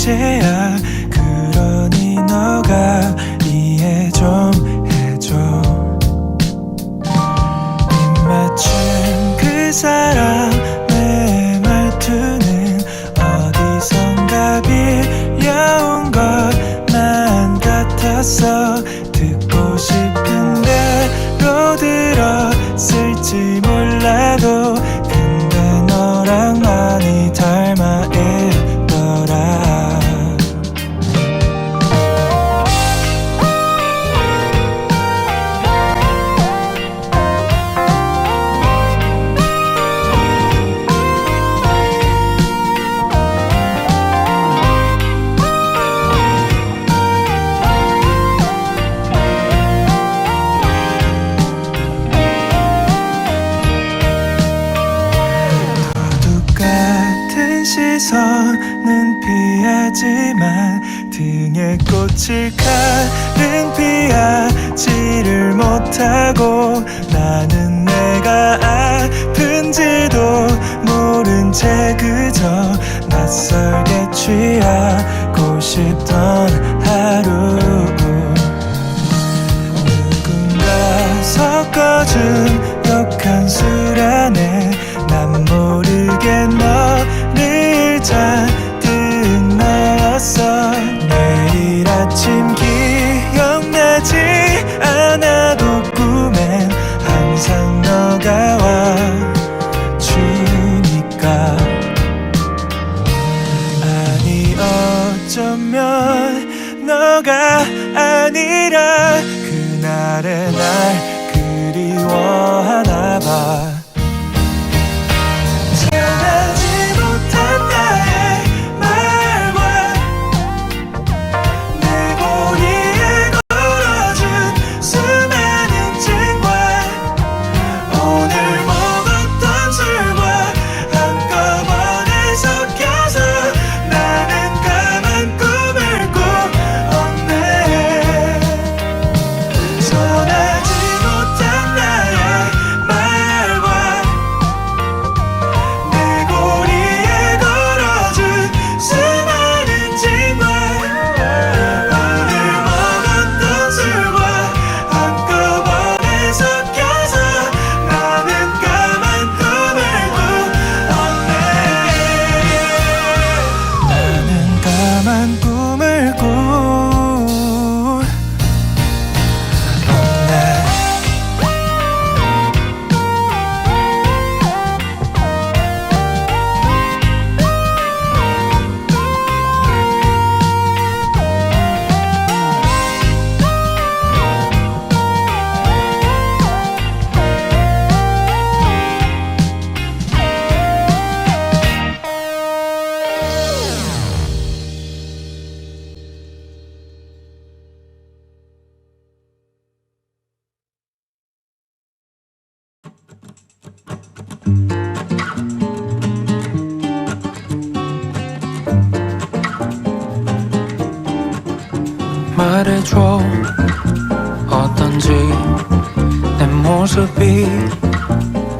이제 again. 말해줘. 어떤지 내 모습이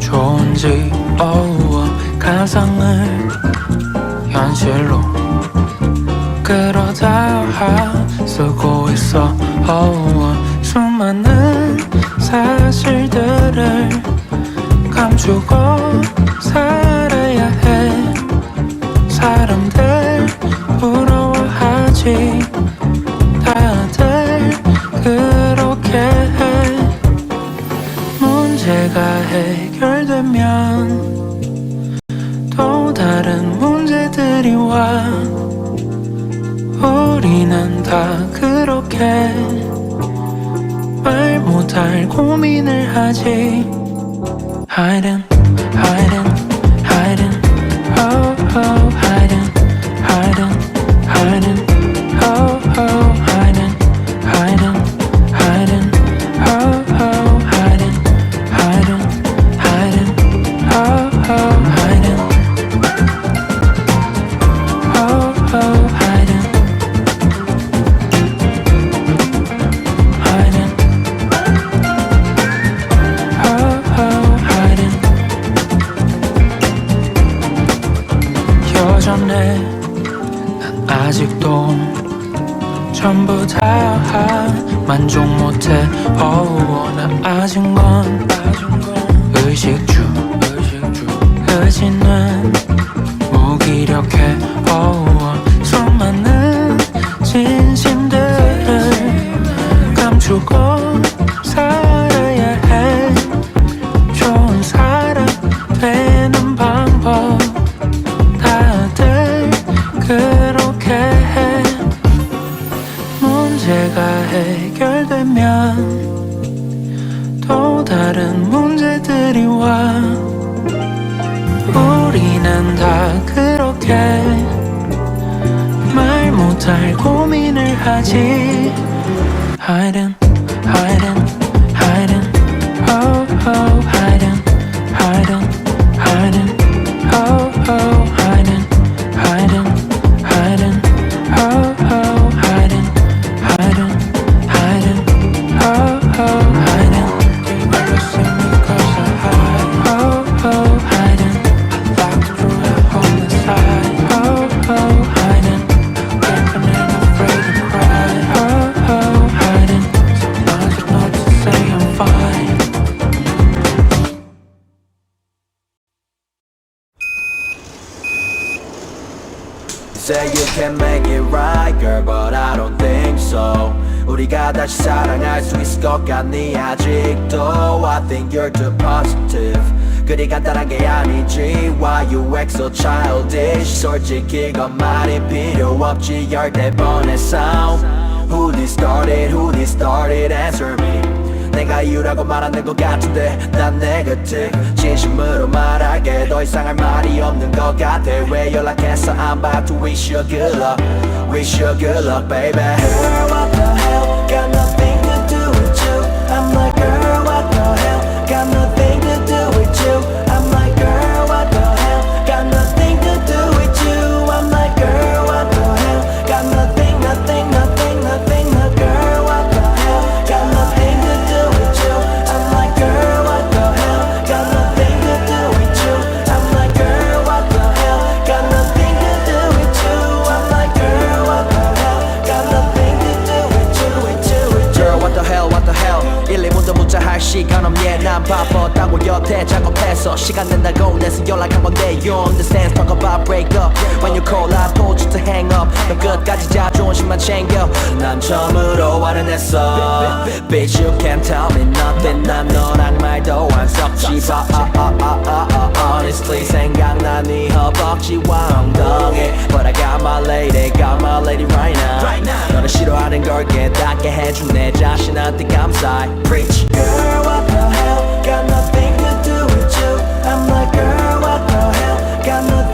좋은지 어우 가상을 현실로 끌어다 쓰고 있어. 어우 수많은 사실들을 감추고 살아야 해. 사람들 부러워하지. 그렇게 해. 문제가 해결되면 또 다른 문제들이 와. 우리는 다 그렇게 말 못할 고민을 하지. Hiding 만족 못해. 어우 oh, 나 아직 먼 끝까지 Hiding 다시 사랑할 수 있을 것 같니? 아직도 I think you're too positive. 그리 간단한 게 아니지. Why you act so childish? 솔직히 이건 말이 필요 없지. 열대 번의 sound. Who this started, who this started, answer me. 내가 이유라고 말하는 것 같은데 난 내 곁에 진심으로 말하게 더 이상 할 말이 없는 것 같아. 왜 연락했어 I'm about to wish you good luck. Wish you good luck baby. 곁에 작업해서 시간 된다고 내서 연락 한번 내 You understand. Talk about break up. When you call I told you to hang up. 넌 끝까지 자존심만 챙겨. 난 처음으로 화를 냈어. Bitch you can't tell me nothing. 난 너랑 말도 안 섞지 마. Honestly 생각나 네 허벅지와 엉덩이. But I got my lady got my lady right now. 너를 싫어하는 걸 깨닫게 해준 내 자신한테 감사해. Preach. Girl got nothing.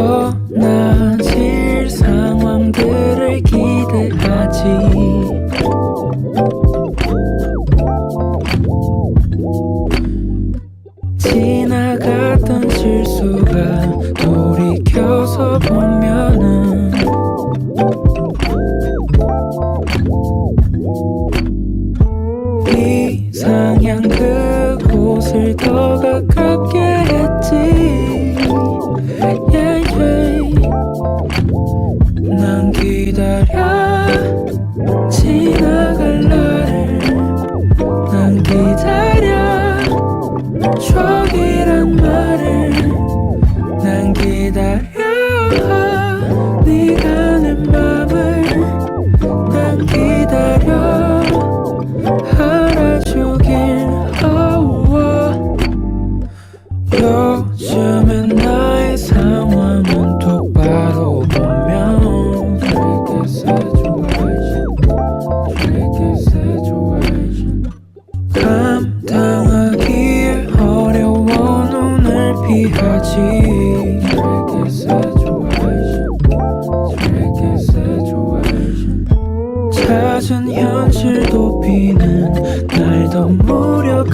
Kto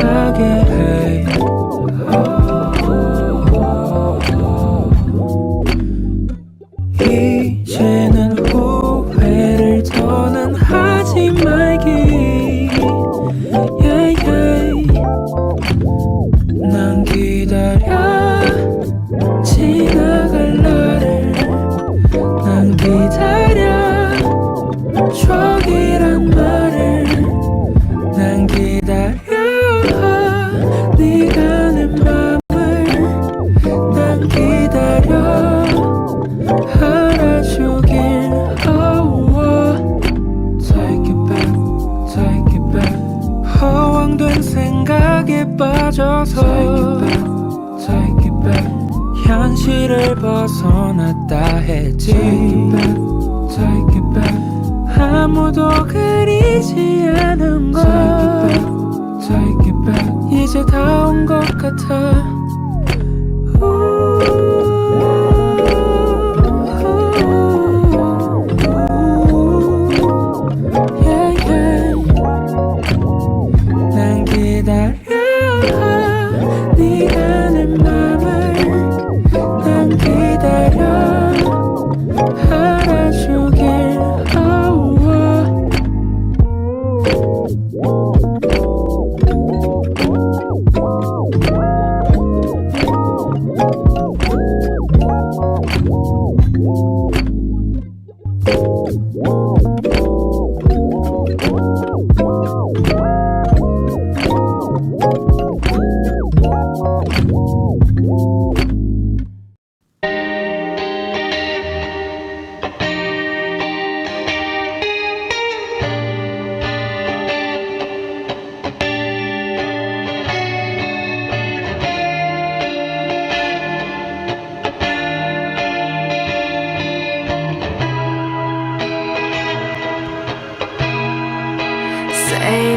가게 해 생각에 빠져서 take it back, 현실을 벗어났다 했지. Take it back, 아무도 그리지 않은 걸. Take it back, 이제 다 온 것 같아.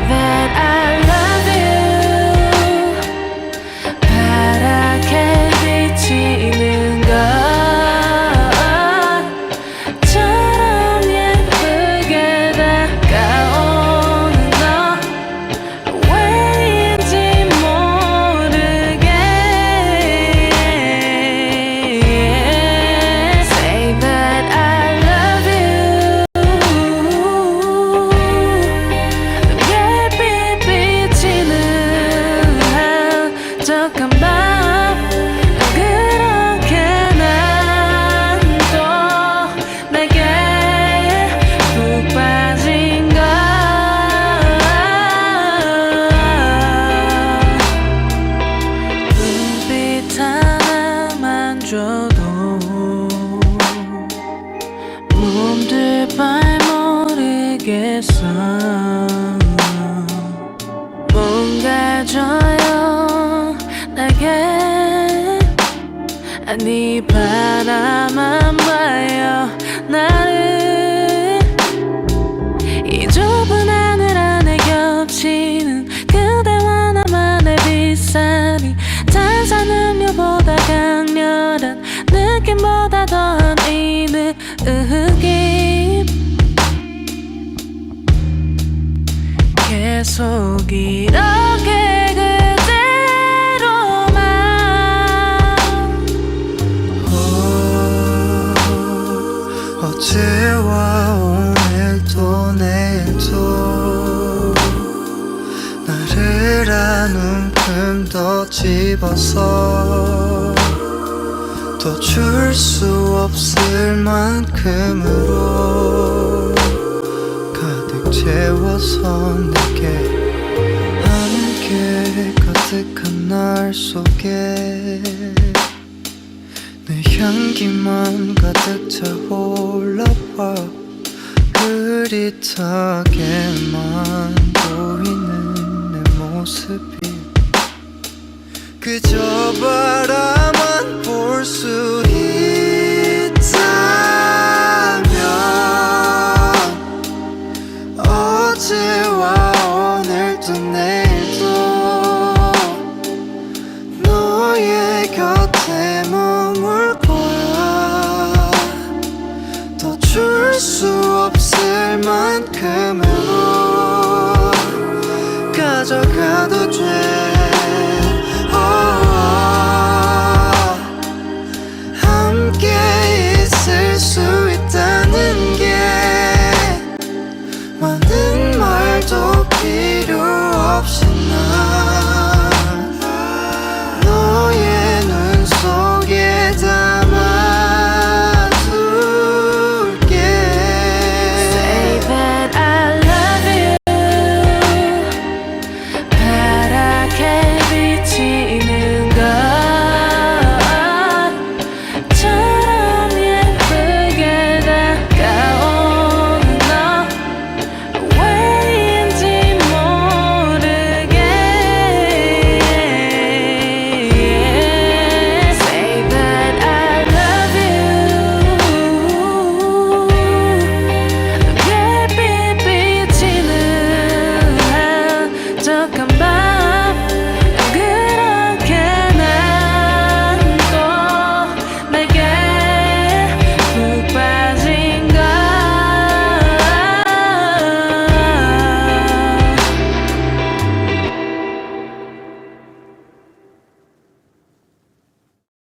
that 느낌 계속 이렇게 그대로만. 어제와 오늘도 내일도 나를 한 움큼 더 집어서 더 줄 수 없을 만큼으로 가득 채워서 내게 함께 가득한 날 속에 내 향기만 가득 차 올라와 흐릿하게만 보이는 내 모습이 그저 바라만 볼 수 있다면 어제와 오늘도 내일도 너의 곁에 머물 거야. 더 줄 수 없을 만큼으로 가져가도 돼